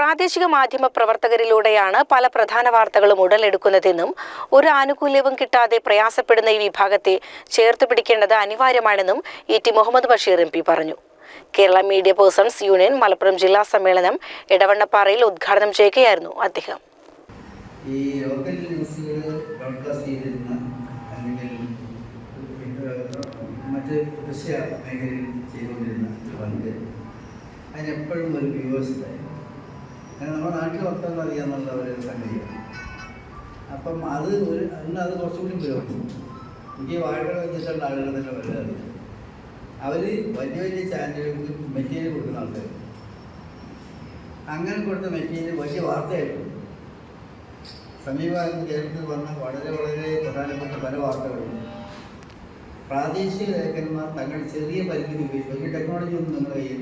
പ്രാദേശിക മാധ്യമ പ്രവർത്തകരിലൂടെയാണ് പല പ്രധാന വാർത്തകളും ഉടലെടുക്കുന്നതെന്നും ഒരു ആനുകൂല്യവും കിട്ടാതെ പ്രയാസപ്പെടുന്ന ഈ വിഭാഗത്തെ ചേർത്ത് പിടിക്കേണ്ടത് അനിവാര്യമാണെന്നും E T Muhammad Basheer M പറഞ്ഞു. Kerala media persons union Malappuram ജില്ലാ സമ്മേളനം ഇടവണ്ണപ്പാറയിൽ ഉദ്ഘാടനം ചെയ്യുകയായിരുന്നു അദ്ദേഹം. ഈ മറ്റ് ദൃശ്യ മേഖലയിൽ ചെയ്തുകൊണ്ടിരുന്ന പങ്ക് അതിനെപ്പോഴും ഒരു വ്യൂവേഴ്സ് കാരണം നമ്മുടെ നാട്ടിൽ വർത്തമാനം അറിയാന്നുള്ള ഒരു സംഗതിയാണ്. അപ്പം അത് ഒരു അന്ന് അത് കുറച്ചുകൂടി പുരോഗമിച്ചു എനിക്ക് വാഴകൾ വെച്ചിട്ടുള്ള ആളുകൾ തന്നെ വളരെ അറിയാം. അവർ വലിയ വലിയ ചാനലുകൾക്ക് മെറ്റീരിയൽ കൊടുക്കുന്ന ആൾക്കാർ അങ്ങനെ കൊടുത്ത മെറ്റീരിയൽ വലിയ വാർത്തയായിരുന്നു. സമീപകാലത്ത് കേരളത്തിൽ വന്ന വളരെ വളരെ പ്രധാനപ്പെട്ട പല വാർത്തകളും. പ്രാദേശിക ലേഖന്മാർ തങ്ങൾ ചെറിയ പരിമിതി ഉപയോഗിച്ച് വലിയ ടെക്നോളജി ഒന്നും നിങ്ങളുടെ കയ്യിൽ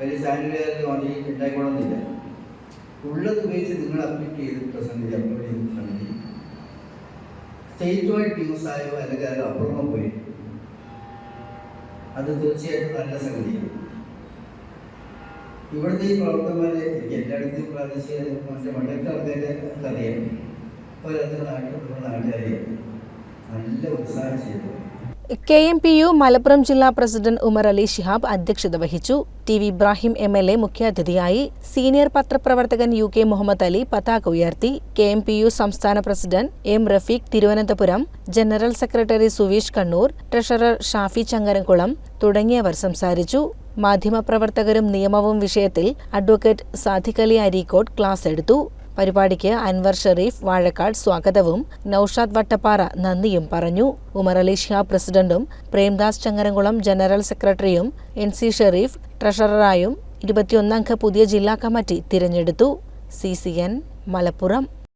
വലിയ ചാനലുകാരുടെ വാങ്ങി ഉണ്ടായിക്കോളുന്നില്ല ഉള്ളത് ഉപയോഗിച്ച് നിങ്ങൾ അപ്ലിക്ക് ചെയ്ത് പ്രസന്റ് അപ്ലോഡ് ചെയ്തിട്ടുണ്ടെങ്കിൽ സ്റ്റേറ്റ് ന്യൂസ് ആയോ അല്ലെങ്കിൽ അത് അപ്പുറമോ പോയി അത് തീർച്ചയായിട്ടും നല്ല സംഗതിയാണ്. ഇവിടുത്തെ ഈ പ്രവർത്തകന്മാരെ എനിക്ക് എല്ലായിടത്തും പ്രാദേശിക മറ്റേ മണ്ടത്തെ ആൾക്കാരെ അറിയാം അവരത് നാട്ടിൽ നമ്മുടെ നാട്ടുകാരെയാണ് നല്ല ഉത്സാഹം ചെയ്തു. K M P U Malappuram ജില്ലാ പ്രസിഡന്റ് ഉമർ അലി ഷിഹാബ് അധ്യക്ഷത വഹിച്ചു. T V Ibrahim M L A മുഖ്യാതിഥിയായി സീനിയർ പത്രപ്രവർത്തകൻ യു കെ മുഹമ്മദ് അലി പതാക ഉയർത്തി. കെ എം പി യു സംസ്ഥാന president M Rafeeq Thiruvananthapuram general secretary Suveesh Kannur treasurer Shafi Changaramkulam തുടങ്ങിയവർ സംസാരിച്ചു. മാധ്യമപ്രവർത്തകരും നിയമവും വിഷയത്തിൽ അഡ്വക്കേറ്റ് സാദിഖ് അലി അരീക്കോട് ക്ലാസ് എടുത്തു. പരിപാടിക്ക് അൻവർ ഷെറീഫ് വാഴക്കാട് സ്വാഗതവും. നൌഷാദ് വട്ടപ്പാറ നന്ദിയും പറഞ്ഞു. ഉമർ അലി ഷാ പ്രസിഡന്റും പ്രേംദാസ് ചങ്ങരംകുളം ജനറൽ സെക്രട്ടറിയും എൻ സി ഷെറീഫ് ട്രഷററായും ഇരുപത്തിയൊന്നംഗ പുതിയ ജില്ലാ കമ്മിറ്റി തിരഞ്ഞെടുത്തു. C C N Malappuram.